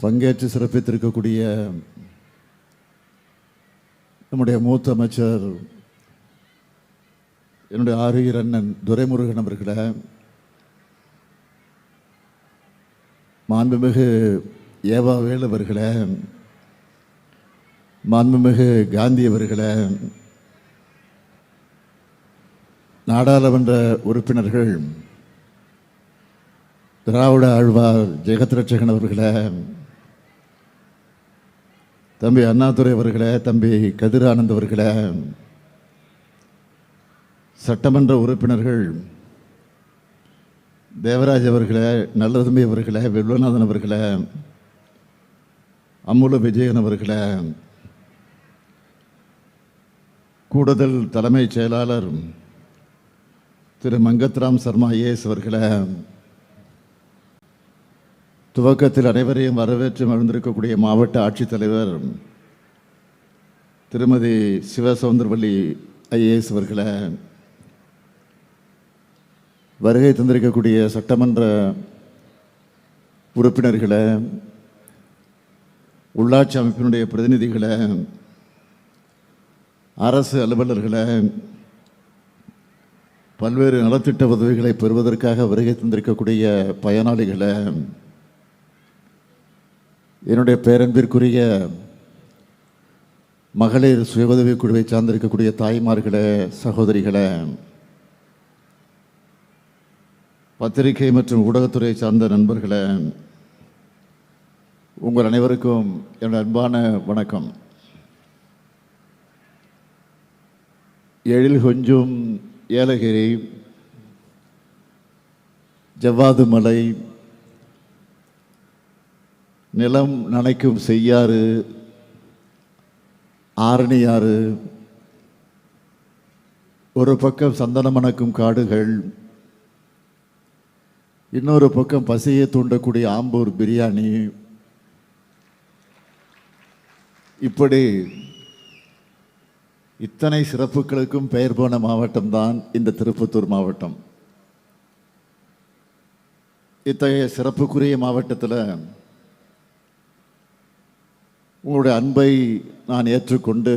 பங்கேற்று சிறப்பித்திருக்கக்கூடிய நம்முடைய மூத்த அமைச்சர் என்னுடைய ஆறுயிர் அண்ணன் துரைமுருகன் அவர்களை மாண்புமிகு ஏவாவேல் அவர்களை மாண்புமிகு காந்தி அவர்களை நாடாளுமன்ற உறுப்பினர்கள் திராவிட ஆழ்வார் ஜெகத் ரட்சகன் அவர்களை தம்பி அண்ணாதுரை அவர்களே தம்பி கதிரானந்த் அவர்களே சட்டமன்ற உறுப்பினர்கள் தேவராஜ் அவர்களே நல்லதம்பி அவர்களே வில்வநாதன் அவர்களே அம்முல விஜயன் அவர்களே கூடுதல் தலைமைச் செயலாளர் திரு மங்கத்ராம் சர்மா ஐஏஎஸ் அவர்களே துவக்கத்தில் அனைவரையும் வரவேற்று மகிழ்ந்திருக்கக்கூடிய மாவட்ட ஆட்சித்தலைவர் திருமதி சிவசௌந்தர்வள்ளி ஐஏஎஸ் அவர்களை வருகை தந்திருக்கக்கூடிய சட்டமன்ற உறுப்பினர்களை உள்ளாட்சி அமைப்பினுடைய பிரதிநிதிகளை அரசு அலுவலர்களை பல்வேறு நலத்திட்ட உதவிகளை பெறுவதற்காக வருகை தந்திருக்கக்கூடிய பயனாளிகளை என்னுடைய பேரன்பிற்குரிய மகளிர் சுய உதவிக் குழுவை சார்ந்திருக்கக்கூடிய தாய்மார்களே சகோதரிகளே பத்திரிகை மற்றும் ஊடகத்துறை சார்ந்த நண்பர்களே உங்கள் அனைவருக்கும் என்னுடைய அன்பான வணக்கம். எழில் கொஞ்சும் ஏலகிரி ஜவ்வாது மலை நிலம் நனைக்கும் செய்யாறு ஆரணியாறு ஒரு பக்கம் சந்தனம் மணக்கும் காடுகள் இன்னொரு பக்கம் பசியை தூண்டக்கூடிய ஆம்பூர் பிரியாணி. இப்படி இத்தனை சிறப்புகளுக்கும் பெயர் போன மாவட்டம்தான் இந்த திருப்பத்தூர் மாவட்டம். இத்தகைய சிறப்புக்குரிய மாவட்டத்தில் உங்களுடைய அன்பை நான் ஏற்றுக்கொண்டு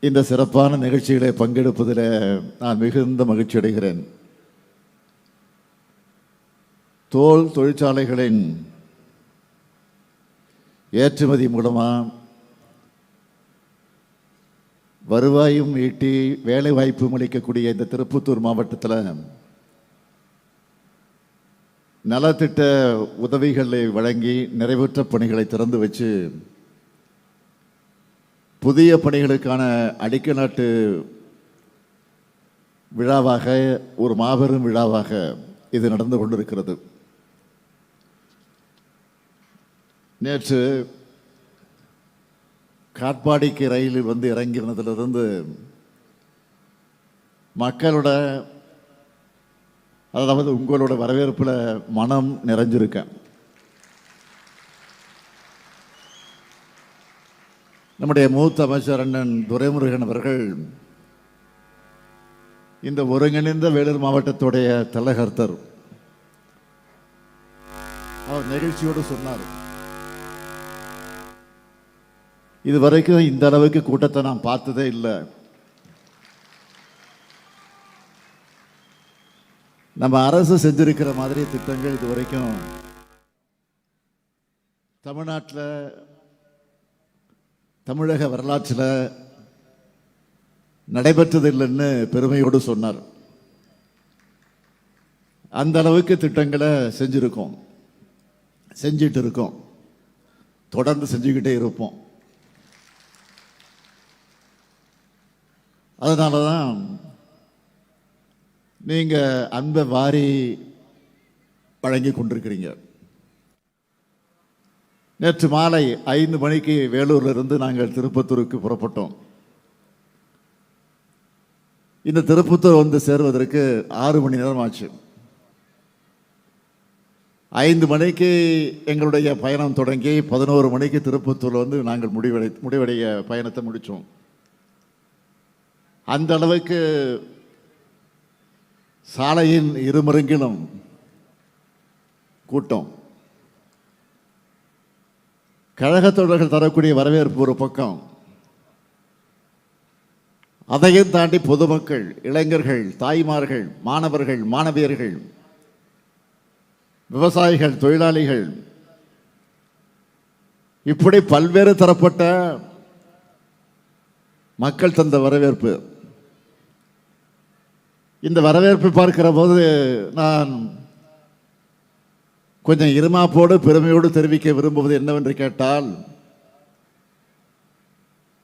இந்த சிறப்பான நிகழ்ச்சிகளை பங்கெடுப்பதில் நான் மிகுந்த மகிழ்ச்சி அடைகிறேன். தோல் தொழிற்சாலைகளின் ஏற்றுமதி மூலமாக வருவாயும் ஈட்டி வேலை வாய்ப்பும் அளிக்கக்கூடிய இந்த திருப்பத்தூர் மாவட்டத்தில் நலத்திட்ட உதவிகளை வழங்கி நிறைவேற்ற பணிகளை திறந்து வச்சு புதிய பணிகளுக்கான அடிக்க நாட்டு விழாவாக ஒரு மாபெரும் விழாவாக இது நடந்து கொண்டிருக்கிறது. நேற்று காட்பாடிக்கு ரயிலில் வந்து இறங்கினதிலிருந்து மக்களோட அதாவது உங்களோட வரவேற்பில் மனம் நிறைஞ்சிருக்கேன் நம்முடைய மூத்த அமைச்சர் அண்ணன் துரைமுருகன் அவர்கள் இந்த ஒருங்கிணைந்த வேலூர் மாவட்டத்துடைய தலைகர்த்தர். அவர் நிகழ்ச்சியோடு சொன்னார். இதுவரைக்கும் இந்த அளவுக்கு கூட்டத்தை நான் பார்த்ததே இல்லை. நம்ம அரசு செஞ்சிருக்கிற மாதிரி திட்டங்கள் இது வரைக்கும் தமிழ்நாட்டில் தமிழக வரலாற்றில் நடைபெற்றதில்லைன்னு பெருமையோடு சொன்னார். அந்த அளவுக்கு திட்டங்களை செஞ்சுருக்கோம். செஞ்சிட்டு இருக்கோம். தொடர்ந்து செஞ்சுக்கிட்டே இருப்போம். அதனால தான் நீங்கள் அன்பை வாரி வழங்கி கொண்டிருக்கிறீங்க நேற்று மாலை ஐந்து மணிக்கு வேலூர்ல இருந்து நாங்கள் திருப்பத்தூருக்கு புறப்பட்டோம். இந்த திருப்பத்தூர் வந்து சேருவதற்கு ஆறு மணி நேரம் ஆச்சு. ஐந்து மணிக்கு எங்களுடைய பயணம் தொடங்கி பதினோரு மணிக்கு திருப்பத்தூரில் வந்து நாங்கள் முடிவடை முடிவடைய பயணத்தை முடித்தோம் அந்த அளவுக்கு சாலையின் இருமருங்கிலும் கூட்டம். கழகத் தொண்டர்கள் தரக்கூடிய வரவேற்பு ஒரு பக்கம். அதையும் தாண்டி பொதுமக்கள் இளைஞர்கள் தாய்மார்கள் மாணவர்கள் மாணவியர்கள் விவசாயிகள் தொழிலாளிகள் இப்படி பல்வேறு தரப்பட்ட மக்கள் தந்த வரவேற்பு. இந்த வரவேற்பை பார்க்கிற போது நான் கொஞ்சம் இருமாப்போடு பெருமையோடு தெரிவிக்க விரும்புவது என்னவென்று கேட்டால்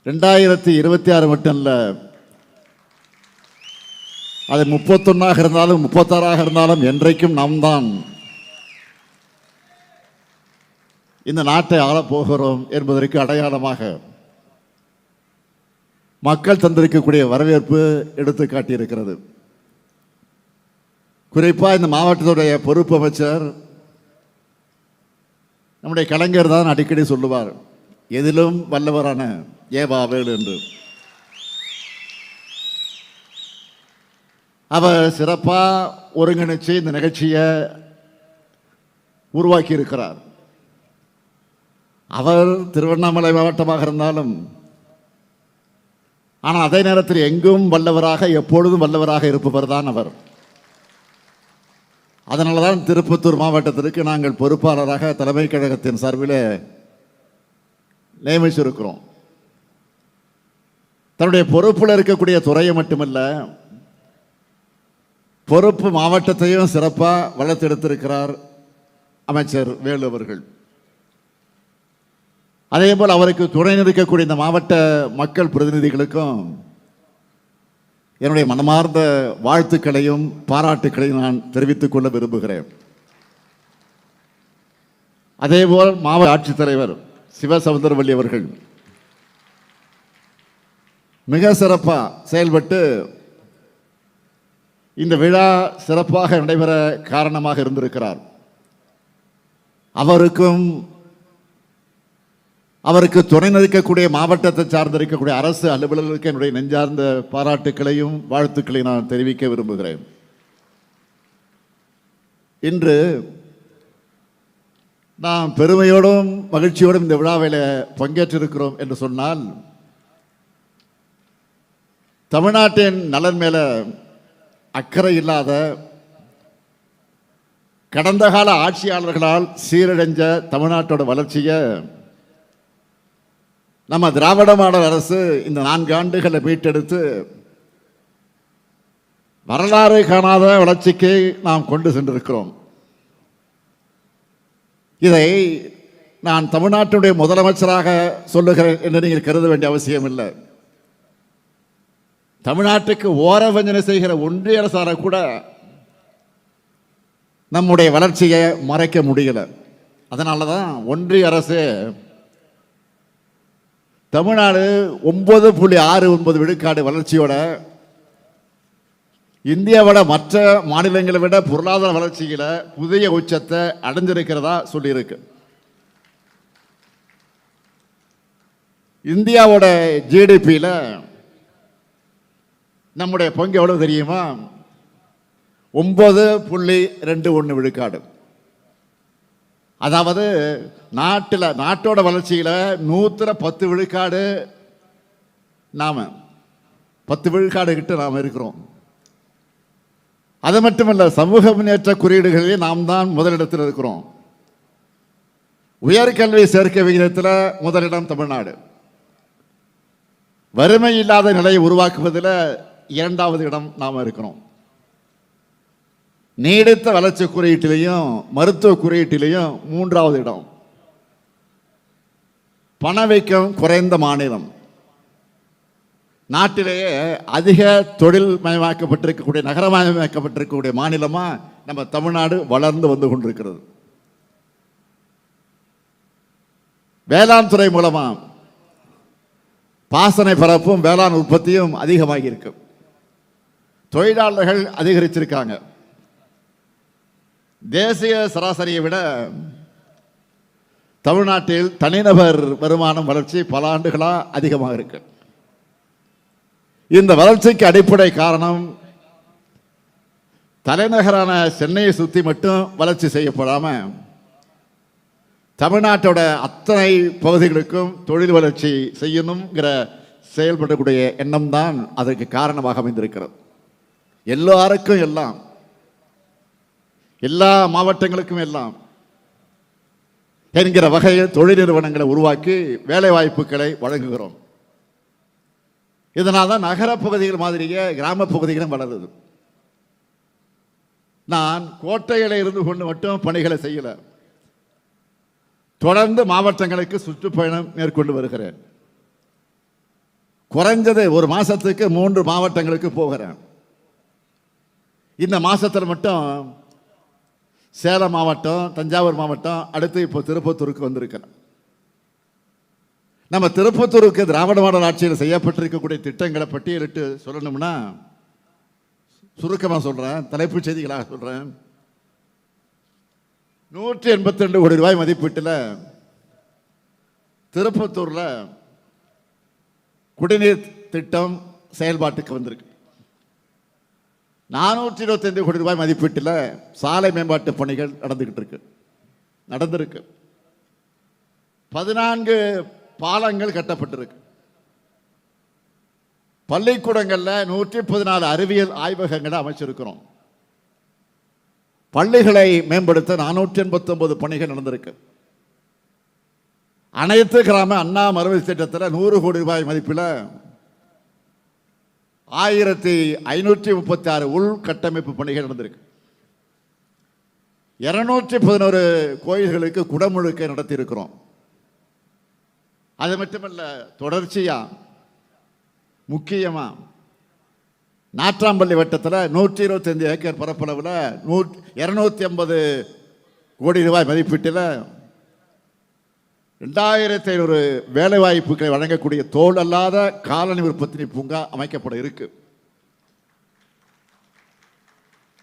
ரெண்டாயிரத்தி இருபத்தி ஆறு மட்டும் இல்லை அது முப்பத்தொன்னாக இருந்தாலும் முப்பத்தாறாக இருந்தாலும் என்றைக்கும் நாம் தான் இந்த நாட்டை ஆளப் போகிறோம் என்பதற்கு அடையாளமாக மக்கள் தந்திருக்கக்கூடிய வரவேற்பு எடுத்து காட்டியிருக்கிறது குறிப்பாக இந்த மாவட்டத்துடைய பொறுப்பு அமைச்சர் நம்முடைய கலைஞர் தான் அடிக்கடி சொல்லுவார் எதிலும் வல்லவரான ஏவாவேல் என்று. அவர் சிறப்பாக ஒருங்கிணைச்சு இந்த நிகழ்ச்சியை உருவாக்கி இருக்கிறார் அவர் திருவண்ணாமலை மாவட்டமாக இருந்தாலும் ஆனால் அதே நேரத்தில் எங்கும் வல்லவராக எப்பொழுதும் வல்லவராக இருப்பவர் தான் அவர். அதனால தான் திருப்பத்தூர் மாவட்டத்திற்கு நாங்கள் பொறுப்பாளராக தலைமை கழகத்தின் சார்பில் நியமிச்சிருக்கிறோம். தன்னுடைய பொறுப்பில் இருக்கக்கூடிய துறையை மட்டுமல்ல பொறுப்பு மாவட்டத்தையும் சிறப்பாக வளர்த்தெடுத்திருக்கிறார் அமைச்சர் வேலு அவர்கள். அதே போல் அவருக்கு துணை நிற்கக்கூடிய இந்த மாவட்ட மக்கள் பிரதிநிதிகளுக்கும் என்னுடைய மனமார்ந்த வாழ்த்துக்களையும் பாராட்டுக்களையும் நான் தெரிவித்துக் கொள்ள விரும்புகிறேன். அதேபோல் மாவட்ட ஆட்சித்தலைவர் சிவசமுந்தரவள்ளி அவர்கள் மிக சிறப்பாக செயல்பட்டு இந்த விழா சிறப்பாக நடைபெற காரணமாக இருந்திருக்கிறார். அவருக்கும் அவருக்கு துணை நிற்கக்கூடிய மாவட்டத்தை சார்ந்திருக்கக்கூடிய அரசு அலுவலர்களுக்கு என்னுடைய நெஞ்சார்ந்த பாராட்டுக்களையும் வாழ்த்துக்களையும் நான் தெரிவிக்க விரும்புகிறேன். இன்று நாம் பெருமையோடும் மகிழ்ச்சியோடும் இந்த விழாவில் பங்கேற்றிருக்கிறோம் என்று சொன்னால் தமிழ்நாட்டின் நலன் மேல அக்கறை இல்லாத கடந்த கால ஆட்சியாளர்களால் சீரடைஞ்ச தமிழ்நாட்டோட வளர்ச்சியை நம்ம திராவிட மாடல் அரசு இந்த நான்கு ஆண்டுகளை மீட்டெடுத்து வரலாறு காணாத வளர்ச்சிக்கு நாம் கொண்டு சென்றிருக்கிறோம். இதை நான் தமிழ்நாட்டுடைய முதலமைச்சராக சொல்லுகிறேன் என்று நீங்கள் கருத வேண்டிய அவசியம் இல்லை. தமிழ்நாட்டுக்கு ஓரவஞ்சனை செய்கிற ஒன்றிய அரசார கூட நம்முடைய வளர்ச்சியை மறைக்க முடியல. அதனால தான் ஒன்றிய அரசு தமிழ்நாடு ஒன்பது புள்ளி ஆறு ஒன்பது விழுக்காடு வளர்ச்சியோட இந்தியாவோட மற்ற மாநிலங்களை விட பொருளாதார வளர்ச்சியில் புதிய உச்சத்தை அடைஞ்சிருக்கிறதா சொல்லியிருக்கு. இந்தியாவோட ஜிடிபியில் நம்முடைய பங்கு எவ்வளோ தெரியுமா? ஒன்பது புள்ளி ரெண்டு ஒன்று விழுக்காடு. அதாவது நாட்டில் நாட்டோட வளர்ச்சியில் நூற்றுல பத்து விழுக்காடு நாம் பத்து விழுக்காடு கிட்ட நாம் இருக்கிறோம். அது மட்டுமல்ல சமூக முன்னேற்ற குறியீடுகளில் நாம் தான் முதலிடத்தில் இருக்கிறோம். உயர்கல்வி சேர்க்கை விகிதத்தில் முதலிடம் தமிழ்நாடு. வறுமை இல்லாத நிலையை உருவாக்குவதில் இரண்டாவது இடம் நாம் இருக்கிறோம். நீடித்த வளர்ச்சி குறியீட்டிலையும் மருத்துவ குறியீட்டிலையும் மூன்றாவது இடம். பணவீக்கம் குறைந்த மாநிலம். நாட்டிலேயே அதிக தொழில் மயமாக்கப்பட்டிருக்கக்கூடிய நகரமயமாக்கப்பட்டிருக்கக்கூடிய மாநிலமாக நம்ம தமிழ்நாடு வளர்ந்து வந்து கொண்டிருக்கிறது. வேளாண் துறை மூலமாக பாசனை பரப்பும் வேளாண் உற்பத்தியும் அதிகமாகி இருக்கு தொழிலாளர்கள் அதிகரிச்சிருக்காங்க. தேசிய சராசரியை விட தமிழ்நாட்டில் தனிநபர் வருமானம் வளர்ச்சி பல ஆண்டுகளாக அதிகமாக இருக்கு. இந்த வளர்ச்சிக்கு அடிப்படை காரணம் தலைநகரான சென்னையை சுற்றி மட்டும் வளர்ச்சி செய்யப்படாமல் தமிழ்நாட்டோட அத்தனை பகுதிகளுக்கும் தொழில் வளர்ச்சி செய்யணுங்கிற செயல்படக்கூடிய எண்ணம் தான் அதற்கு காரணமாக அமைந்திருக்கிறது. எல்லாருக்கும் எல்லாம் எல்லா மாவட்டங்களுக்கும் எல்லாம் என்கிற வகையில் தொழில் நிறுவனங்களை உருவாக்கி வேலை வாய்ப்புகளை வழங்குகிறோம். இதனால் தான் நகரப்பகுதிகள் மாதிரியே கிராம பகுதிகளும் வளருது. நான் கோட்டையில் இருந்து கொண்டு மட்டும் பணிகளை செய்யல. தொடர்ந்து மாவட்டங்களுக்கு சுற்றுப்பயணம் மேற்கொண்டு வருகிறேன். குறைஞ்சது ஒரு மாசத்துக்கு மூன்று மாவட்டங்களுக்கு போகிறேன். இந்த மாதத்தில் மட்டும் சேலம் மாவட்டம் தஞ்சாவூர் மாவட்டம் அடுத்து இப்போ திருப்பத்தூருக்கு வந்திருக்கிறேன் நம்ம திருப்பத்தூருக்கு திராவிட மாடல் ஆட்சியில் செய்யப்பட்டிருக்கக்கூடிய திட்டங்களை பட்டியலிட்டு சொல்லணும்னா சுருக்கமாக சொல்கிறேன் தலைப்புச் செய்திகளாக சொல்கிறேன் நூற்றி எண்பத்தி ரெண்டு கோடி ரூபாய் மதிப்பீட்டில் திருப்பத்தூரில் குடிநீர் திட்டம் செயல்பாட்டுக்கு வந்திருக்கு. நானூற்றி இருபத்தைந்து கோடி ரூபாய் மதிப்பீட்டில் சாலை மேம்பாட்டு பணிகள் நடந்துக்கிட்டு இருக்கு. நடந்திருக்கு. பதினான்கு பாலங்கள் கட்டப்பட்டிருக்கு. பள்ளிக்கூடங்களில் நூற்றி பதினாலு அறிவியல் ஆய்வகங்களை அமைச்சிருக்கிறோம். பள்ளிகளை மேம்படுத்த நானூற்றி எண்பத்தொன்பது பணிகள் நடந்திருக்கு. அனைத்து கிராம அண்ணா மறுவழி திட்டத்தில் நூறு கோடி ரூபாய் மதிப்பில் ஆயிரத்தி ஐநூற்றி முப்பத்தி ஆறு உள்கட்டமைப்பு பணிகள் நடந்திருக்கு. இருநூற்றி பதினோரு கோயில்களுக்கு குடமுழுக்கை நடத்தியிருக்கிறோம். அது மட்டுமல்ல தொடர்ச்சியாக முக்கியமாக நாற்றாம்பள்ளி வட்டத்தில் நூற்றி இருபத்தைந்து ஏக்கர் பரப்பளவில் நூ இரநூத்தி ஐம்பது கோடி ரூபாய் மதிப்பீட்டில் ரெண்டாயிரத்தி ஐநூறு வேலைவாய்ப்புகளை வழங்கக்கூடிய தோல் அல்லாத காலனி உற்பத்தி பூங்கா அமைக்கப்பட இருக்கு.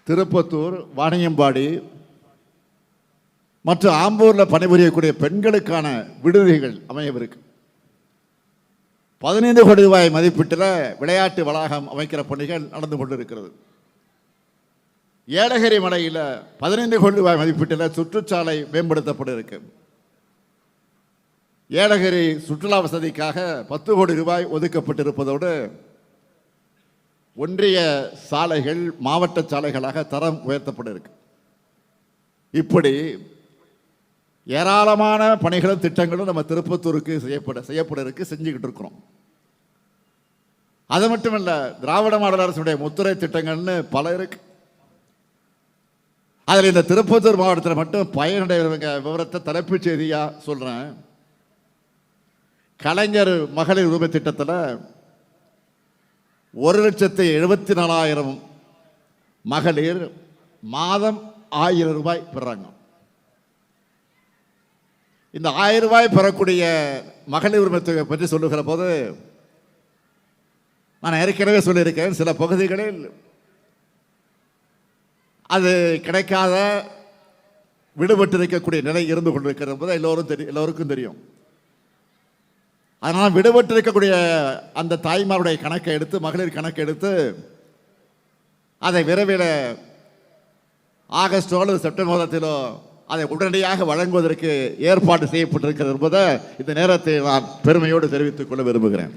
திருப்பத்தூர் வாணியம்பாடி மற்றும் ஆம்பூரில் பணிபுரியக்கூடிய பெண்களுக்கான விடுதிகள் அமையவிருக்கு. பதினைந்து கோடி ரூபாய் மதிப்பீட்டில் விளையாட்டு வளாகம் அமைக்கிற பணிகள் நடந்து கொண்டிருக்கிறது. ஏலகிரி மலையில் பதினைந்து கோடி ரூபாய் மதிப்பீட்டில் சுற்றுச்சாலை மேம்படுத்தப்பட இருக்குது ஏலகிரி சுற்றுலா வசதிக்காக பத்து கோடி ரூபாய் ஒதுக்கப்பட்டிருப்பதோடு ஒன்றிய சாலைகள் மாவட்ட சாலைகளாக தரம் உயர்த்தப்பட இருக்கு இப்படி ஏராளமான பணிகளும் திட்டங்களும் நம்ம திருப்பத்தூருக்கு செய்யப்பட செய்யப்பட இருக்கு செஞ்சுக்கிட்டு இருக்கிறோம். அது மட்டுமல்ல திராவிட மாடல் அரசுடைய முத்துரை திட்டங்கள்னு பல இருக்கு. அதில் இந்த திருப்பத்தூர் மாவட்டத்தில் மட்டும் பயனடைவங்க விவரத்தை தலைப்புச் செய்தியாக சொல்கிறேன் கலைஞர் மகளிர் உரிமை திட்டத்தில் ஒரு லட்சத்தி எழுபத்தி நாலாயிரம் மகளிர் மாதம் ஆயிரம் ரூபாய் பெறாங்க. இந்த ஆயிரம் ரூபாய் பெறக்கூடிய மகளிர் உரிமை தொகை பற்றி சொல்லுகிற போது நான் ஏற்கனவே சொல்லியிருக்கேன் சில பகுதிகளில் அது கிடைக்காத விடுபட்டு இருக்கக்கூடிய நிலை இருந்து கொண்டிருக்கிறது என்பது எல்லோரும் தெரியும் எல்லோருக்கும் தெரியும். அதனால் விடுபட்டு இருக்கக்கூடிய அந்த தாய்மாருடைய கணக்கை எடுத்து மகளிர் கணக்கை எடுத்து அதை விரைவில் ஆகஸ்டோ அல்லது செப்டம்பர் மாதத்திலோ அதை உடனடியாக வழங்குவதற்கு ஏற்பாடு செய்யப்பட்டிருக்கிறது என்பதை இந்த நேரத்தை நான் பெருமையோடு தெரிவித்துக் கொள்ள விரும்புகிறேன்.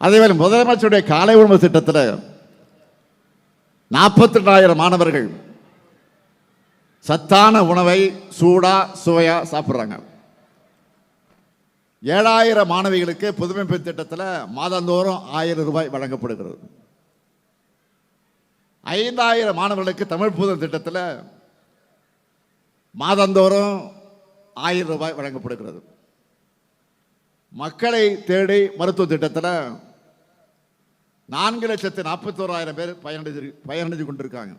அதேவேளை முதலமைச்சருடைய காலை உணவு திட்டத்தில் நாற்பத்தி ரெண்டாயிரம் மாணவர்கள் சத்தான உணவை சூடா சுவையா சாப்பிட்றாங்க. ஏழாயிரம் மாணவிகளுக்கு புதுமை பெண் திட்டத்தில் மாதந்தோறும் ஆயிரம் ரூபாய் வழங்கப்படுகிறது. ஐந்தாயிரம் மாணவர்களுக்கு தமிழ் புதன் திட்டத்தில் மாதந்தோறும் ஆயிரம் ரூபாய் வழங்கப்படுகிறது. மக்களை தேடி மருத்துவ திட்டத்தில் நான்கு லட்சத்து நாற்பத்தோராயிரம் பேர் பயனடைஞ்சு பயனடைஞ்சு கொண்டிருக்காங்க.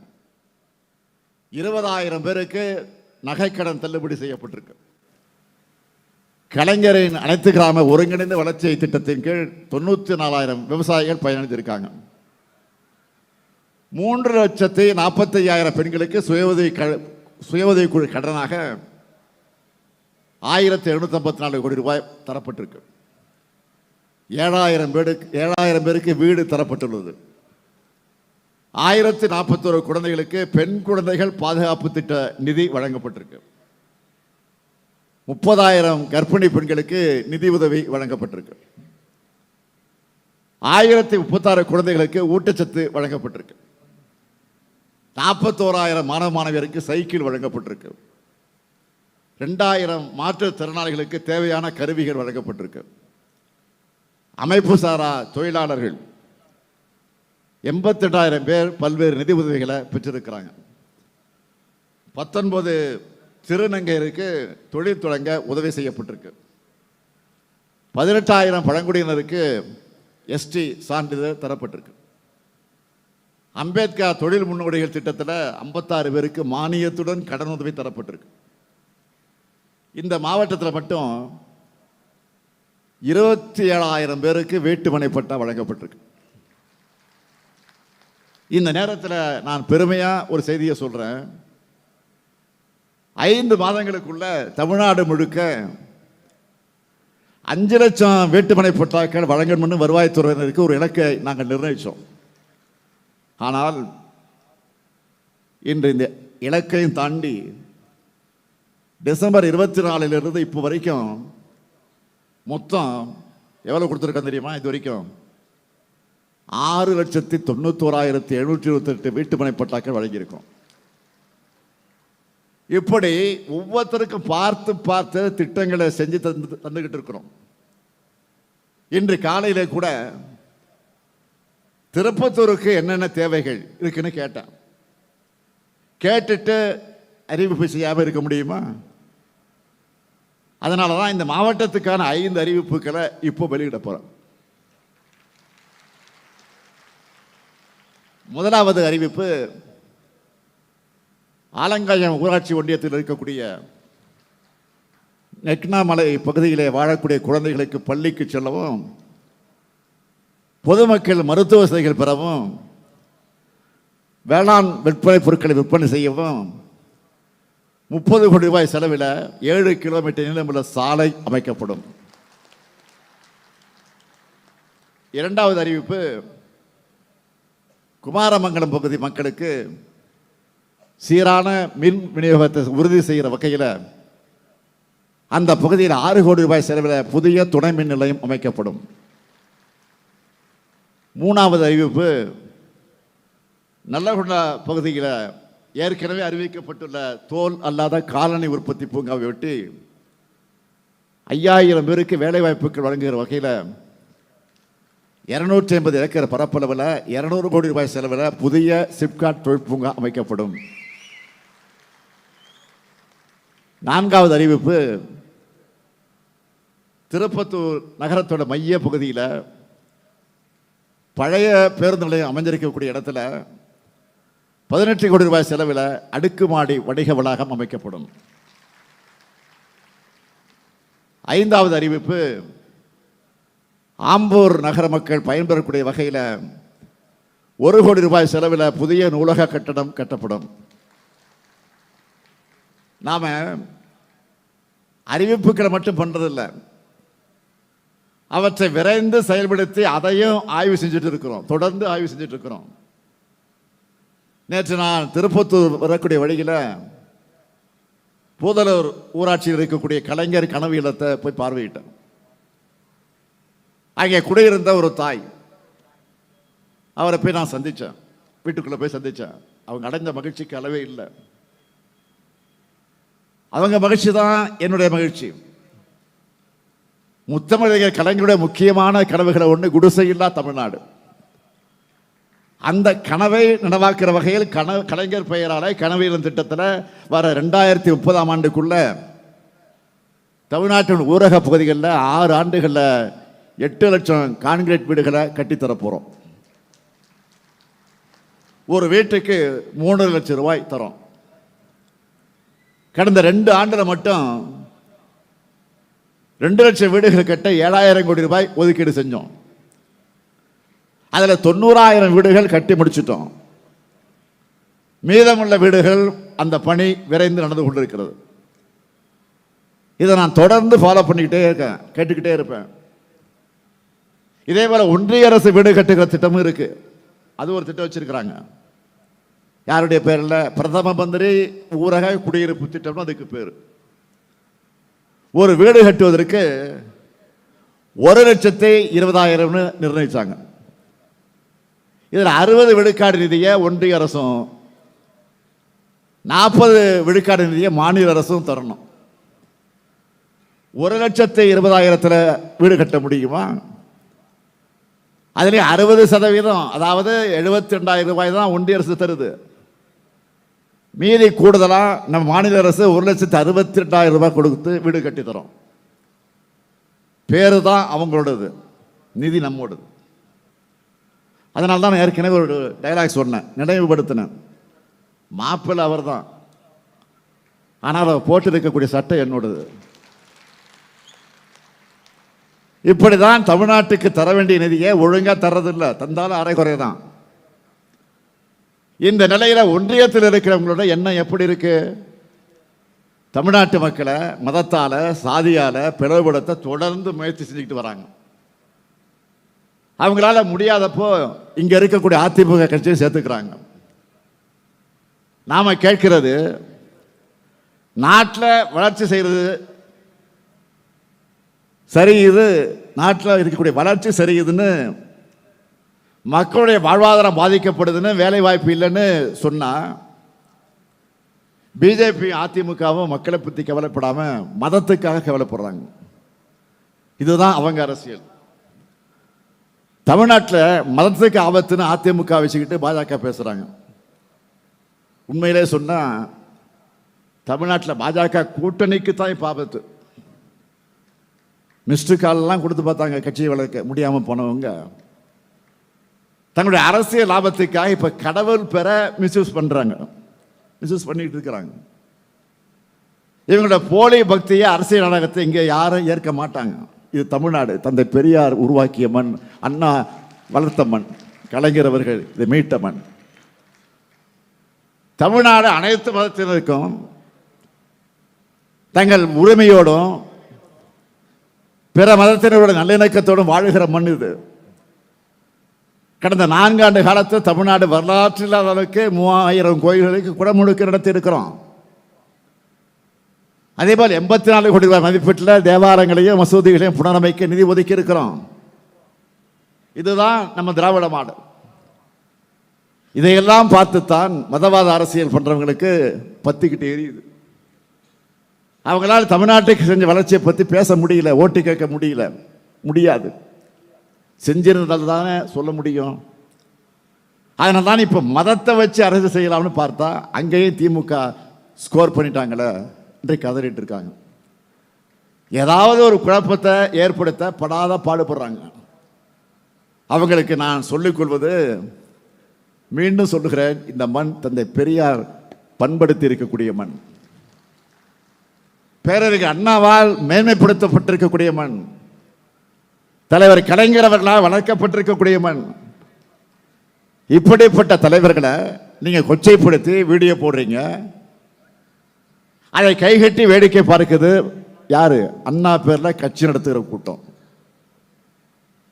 இருபதாயிரம் பேருக்கு நகைக்கடன் தள்ளுபடி செய்யப்பட்டிருக்கு. கலைஞரின் அனைத்து கிராம ஒருங்கிணைந்த வளர்ச்சி திட்டத்தின் கீழ் தொண்ணூற்றி நாலாயிரம் விவசாயிகள் பயனடைந்திருக்காங்க. மூன்று லட்சத்தி நாற்பத்தி ஐயாயிரம் பெண்களுக்கு சுய உதவி க சுய உதவிக்குழு குழு கடனாக ஆயிரத்தி எழுநூத்தி ஐம்பத்தி நாலு கோடி ரூபாய் தரப்பட்டிருக்கு. ஏழாயிரம் பேருக்கு ஏழாயிரம் பேருக்கு வீடு தரப்பட்டுள்ளது. ஆயிரத்தி நாற்பத்தோரு குழந்தைகளுக்கு பெண் குழந்தைகள் பாதுகாப்பு திட்ட நிதி வழங்கப்பட்டிருக்கு. முப்பதாயிரம் கர்ப்பிணி பெண்களுக்கு நிதி உதவி வழங்கப்பட்டிருக்கு. ஆயிரத்தி முப்பத்தாறு குழந்தைகளுக்கு ஊட்டச்சத்து வழங்கப்பட்டிருக்கு. நாற்பத்தோராயிரம் மாணவ மாணவியருக்கு சைக்கிள் வழங்கப்பட்டிருக்கு. ரெண்டாயிரம் மாற்றுத்திறனாளிகளுக்கு தேவையான கருவிகள் வழங்கப்பட்டிருக்கு. அமைப்பு சாரா தொழிலாளர்கள் எண்பத்தெட்டாயிரம் பேர் பல்வேறு நிதி உதவிகளை பெற்றிருக்கிறாங்க. பத்தொன்பது திருநங்கையருக்கு தொழில் தொடங்க உதவி செய்யப்பட்டிருக்கு. பதினெட்டாயிரம் பழங்குடியினருக்கு எஸ்டி சான்றிதழ் தரப்பட்டிருக்கு. அம்பேத்கர் தொழில் முன்னோடிகள் திட்டத்தில் ஐம்பத்தாறு பேருக்கு மானியத்துடன் கடனுதவி தரப்பட்டிருக்கு. இந்த மாவட்டத்தில் மட்டும் இருபத்தி ஏழாயிரம் பேருக்கு வீட்டுமனை பட்டா வழங்கப்பட்டிருக்கு. இந்த நேரத்தில் நான் பெருமையாக ஒரு செய்தியை சொல்கிறேன் ஐந்து மாதங்களுக்குள்ள தமிழ்நாடு முழுக்க அஞ்சு லட்சம் வேட்டுமனை பட்டாக்கள் வழங்கணும்னு வருவாய்த்துறையினருக்கு ஒரு இலக்கை நாங்கள் நிர்ணயித்தோம் ஆனால் இன்று இந்த இலக்கையும் தாண்டி டிசம்பர் இருபத்தி நாலிலிருந்து இப்போ வரைக்கும் மொத்தம் எவ்வளோ கொடுத்துருக்கோம் தெரியுமா? இது வரைக்கும் ஆறு லட்சத்தி தொண்ணூத்தோராயிரத்தி எழுநூற்றி இருபத்தெட்டு வீட்டுமனை பட்டாக்கள் வழங்கியிருக்கோம். இப்படி ஒவ்வொருத்தருக்கும் பார்த்து பார்த்து திட்டங்களை செஞ்சு தந்து தந்துக்கிட்டு இருக்கிறோம். இன்று காலையில் கூட திருப்பத்தூருக்கு என்னென்ன தேவைகள் இருக்குன்னு கேட்டேன். கேட்டுட்டு அறிவிப்பு செய்யாமல் இருக்க முடியுமா? அதனால தான் இந்த மாவட்டத்துக்கான ஐந்து அறிவிப்புகளை இப்போ வெளியிட போகிறோம் முதலாவது அறிவிப்பு ஆலங்காயம் ஊராட்சி ஒன்றியத்தில் இருக்கக்கூடிய நெக்னாமலை பகுதியிலே வாழக்கூடிய குழந்தைகளுக்கு பள்ளிக்கு செல்லவும் பொதுமக்கள் மருத்துவ வசதிகள் பெறவும் வேளாண் விற்பனை பொருட்களை விற்பனை செய்யவும் முப்பது கோடி ரூபாய் செலவில் ஏழு கிலோமீட்டர் நீளமுள்ள சாலை அமைக்கப்படும். இரண்டாவது அறிவிப்பு குமாரமங்கலம் பகுதி மக்களுக்கு சீரான மின் விநியோகத்தை உறுதி செய்கிற வகையில் அந்த பகுதியில் ஆறு கோடி ரூபாய் செலவில் புதிய துணை மின் நிலையம் அமைக்கப்படும். மூணாவது அறிவிப்பு நல்லகுண்டா பகுதியில் ஏற்கனவே அறிவிக்கப்பட்டுள்ள தோல் அல்லாத காலனி உற்பத்தி பூங்காவை ஒட்டி ஐயாயிரம் பேருக்கு வேலைவாய்ப்புகள் வழங்குகிற வகையில் இரநூற்றி ஐம்பது ஏக்கர் பரப்பளவில் இரநூறு கோடி ரூபாய் செலவில் புதிய சிப்காட் தொழிற்பூங்கா அமைக்கப்படும். நான்காவது அறிவிப்பு திருப்பத்தூர் நகரத்தோட மைய பகுதியில் பழைய பேருந்து நிலையம் அமைஞ்சிருக்கக்கூடிய இடத்துல பதினெட்டு கோடி ரூபாய் செலவில் அடுக்குமாடி வணிக வளாகம் அமைக்கப்படும். ஐந்தாவது அறிவிப்பு ஆம்பூர் நகர மக்கள் பயன்பெறக்கூடிய வகையில் ஒரு கோடி ரூபாய் செலவில் புதிய நூலக கட்டடம் கட்டப்படும். நாம் அறிவிப்புகளை மட்டும் பண்ணுறதில்ல அவற்றை விரைந்து செயல்படுத்தி அதையும் ஆய்வு செஞ்சுட்டு இருக்கிறோம். தொடர்ந்து ஆய்வு செஞ்சுட்டு இருக்கிறோம். நேற்று நான் திருப்பத்தூர் வரக்கூடிய வழியில் பூதலூர் ஊராட்சியில் இருக்கக்கூடிய கலைஞர் கனவு இல்லத்தை போய் பார்வையிட்டேன். அங்கே குடியிருந்த ஒரு தாய் அவரை போய் நான் சந்தித்தேன் வீட்டுக்குள்ளே போய் சந்தித்தேன் அவங்க அடைந்த மகிழ்ச்சிக்கு அளவே இல்லை. அவங்க மகிழ்ச்சி தான் என்னுடைய மகிழ்ச்சி. முத்தமிழர் கலைஞருடைய முக்கியமான கனவுகளை ஒன்று குடிசையில்லா தமிழ்நாடு. அந்த கனவை நனவாக்குற வகையில் கனவு கலைஞர் பெயரால் கனவியலும் திட்டத்தில் வர ரெண்டாயிரத்தி முப்பதாம் ஆண்டுக்குள்ள தமிழ்நாட்டின் ஊரக பகுதிகளில் ஆறு ஆண்டுகளில் எட்டு லட்சம் கான்கிரீட் வீடுகளை கட்டித்தரப்போகிறோம் ஒரு வீட்டுக்கு மூணு லட்சம் ரூபாய் தரோம். கடந்த ரெண்டு ஆண்டில் மட்டும் ரெண்டு லட்சம் வீடுகள் கட்ட ஏழாயிரம் கோடி ரூபாய் ஒதுக்கீடு செஞ்சோம். அதில் தொண்ணூறாயிரம் வீடுகள் கட்டி முடிச்சிட்டோம். மீதமுள்ள வீடுகள் அந்த பணி விரைந்து நடந்து கொண்டிருக்கிறது. இதை நான் தொடர்ந்து ஃபாலோ பண்ணிக்கிட்டே இருக்கேன் கேட்டுக்கிட்டே இருப்பேன். இதே போல ஒன்றிய அரசு வீடு கட்டுகிற திட்டமும் இருக்கு. அது ஒரு திட்டம் வச்சிருக்கிறாங்க. யாருடைய பேரில்? பிரதம மந்திரி ஊரக குடியிருப்பு திட்டம்னு அதுக்கு பேர். ஒரு வீடு கட்டுவதற்கு ஒரு லட்சத்தி இருபதாயிரம்னு நிர்ணயிச்சாங்க. இதில் அறுபது விழுக்காடு நிதியை ஒன்றிய அரசும் நாற்பது விழுக்காடு நிதியை மாநில அரசும் தரணும். ஒரு லட்சத்தி இருபதாயிரத்தில் வீடு கட்ட முடியுமா? அதுலேயும் அறுபது சதவீதம் அதாவது எழுபத்தி ரெண்டாயிரம் ரூபாய் தான் ஒன்றிய அரசு தருது. மீதி கூடுதலாக நம்ம மாநில அரசு ஒரு லட்சத்து அறுபத்தி ரெண்டாயிரம் ரூபாய் கொடுத்து வீடு கட்டி தரோம். பேரு தான் அவங்களோடது. நிதி நம்மோடது. அதனால தான் நான் ஏற்கனவே ஒரு டைலாக் சொன்னேன். நினைவுபடுத்தினேன். மாப்பிள்ளை அவர் தான் ஆனால் அவர் போட்டிருக்கக்கூடிய சட்டை என்னோடது. இப்படி தான் தமிழ்நாட்டுக்கு தர வேண்டிய நிதியை ஒழுங்காக தர்றதில்லை. தந்தாலும் அரைகுறை தான் இந்த நிலையில் ஒன்றியத்தில் இருக்கிறவங்களோட எண்ணம் எப்படி இருக்கு? தமிழ்நாட்டு மக்களை மதத்தால் சாதியால் பிளவுபடுத்த தொடர்ந்து முயற்சி செஞ்சுக்கிட்டு வராங்க. அவங்களால முடியாதப்போ இங்கே இருக்கக்கூடிய அதிமுக கட்சியை சேர்த்துக்கிறாங்க. நாம் கேட்கிறது நாட்டில் வளர்ச்சி செய்கிறது சரி இது நாட்டில் இருக்கக்கூடிய வளர்ச்சி சரியுதுன்னு மக்களுடைய வாழ்வாதாரம் பாதிக்கப்படுதுன்னு வேலை வாய்ப்பு இல்லைன்னு சொன்னால் பிஜேபி அதிமுகவும் மக்களை பற்றி கவலைப்படாமல் மதத்துக்காக கவலைப்படுறாங்க. இதுதான் அவங்க அரசியல். தமிழ்நாட்டில் மதத்துக்கு ஆபத்துன்னு அதிமுக வச்சுக்கிட்டு பாஜக பேசுகிறாங்க உண்மையிலே சொன்னால் தமிழ்நாட்டில் பாஜக கூட்டணிக்கு தான் இப்போ ஆபத்து. மிஸ்டு கால்லாம் கொடுத்து பார்த்தாங்க கட்சியை வளர்க்க முடியாமல் போனவங்க. தங்களுடைய அரசியல் லாபத்துக்காக இப்போ கடவுள் பெற மிஸ்யூஸ் பண்ணுறாங்க மிஸ்யூஸ் பண்ணிட்டு இருக்கிறாங்க. இவங்களோட போலி பக்தியை அரசியல் நாடகத்தை இங்கே யாரும் ஏற்க மாட்டாங்க. இது தமிழ்நாடு. தந்தை பெரியார் உருவாக்கிய மண் அண்ணா வளர்த்த மண் கலைஞர் அவர்கள் இதை மீட்ட மண். தமிழ்நாடு அனைத்து மதத்தினருக்கும் தங்கள் உரிமையோடும் பிற மதத்தினரோட நல்லிணக்கத்தோடும் வாழுகிற மண் இது. கடந்த நான்காண்டு காலத்தில் தமிழ்நாடு வரலாற்று இல்லாத அளவுக்கு மூவாயிரம் கோயில்களுக்கு குடமுழுக்கு நடத்தி இருக்கிறோம் அதே போல் எண்பத்தி நாலு கோடி ரூபாய் மதிப்பீட்டில் தேவாலயங்களையும் மசூதிகளையும் புனரமைக்க நிதி ஒதுக்கி இருக்கிறோம் இதுதான் நம்ம திராவிட மாடு இதையெல்லாம் பார்த்துத்தான் மதவாத அரசியல் பண்ணுறவங்களுக்கு பத்திக்கிட்டு எரியுது. அவங்களால் தமிழ்நாட்டுக்கு செஞ்ச வளர்ச்சியை பற்றி பேச முடியல ஓட்டு கேட்க முடியல முடியாது. செஞ்சிருந்தால் தானே சொல்ல முடியும். அதனால தான் இப்போ மதத்தை வச்சு அரசு செய்யலாம்னு பார்த்தா அங்கேயும் திமுக ஸ்கோர் பண்ணிட்டாங்களே இன்றைக்கு கதறிட்டு இருக்காங்க. ஏதாவது ஒரு குழப்பத்தை ஏற்படுத்த படாத பாடுபடுறாங்க. அவங்களுக்கு நான் சொல்லிக்கொள்வது மீண்டும் சொல்லுகிறேன் இந்த மண் தந்தை பெரியார் பண்படுத்தி இருக்கக்கூடிய மண். பேரறிஞர் அண்ணாவால் மேன்மைப்படுத்தப்பட்டிருக்கக்கூடிய மண். தலைவர் கலைஞர் அவர்களால் வளர்க்கப்பட்டிருக்கக்கூடிய மண். இப்படிப்பட்ட தலைவர்களை நீங்க கொச்சைப்படுத்தி வீடியோ போடுறீங்க. அதை கைகட்டி வேடிக்கை பார்க்குது யாரு? அண்ணா பேர்ல கட்சி நடத்துகிற கூட்டம்.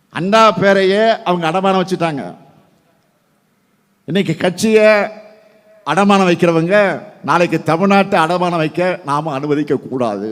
அண்ணா பேரையே அவங்க அடமானம் வச்சுட்டாங்க. இன்னைக்கு கட்சியை அடமானம் வைக்கிறவங்க நாளைக்கு தமிழ்நாட்டை அடமானம் வைக்க நாம அனுமதிக்க கூடாது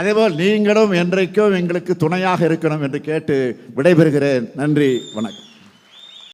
அதேபோல் நீங்களும் என்றைக்கும் எங்களுக்கு துணையாக இருக்கணும் என்று கேட்டு விடைபெறுகிறேன். நன்றி வணக்கம்.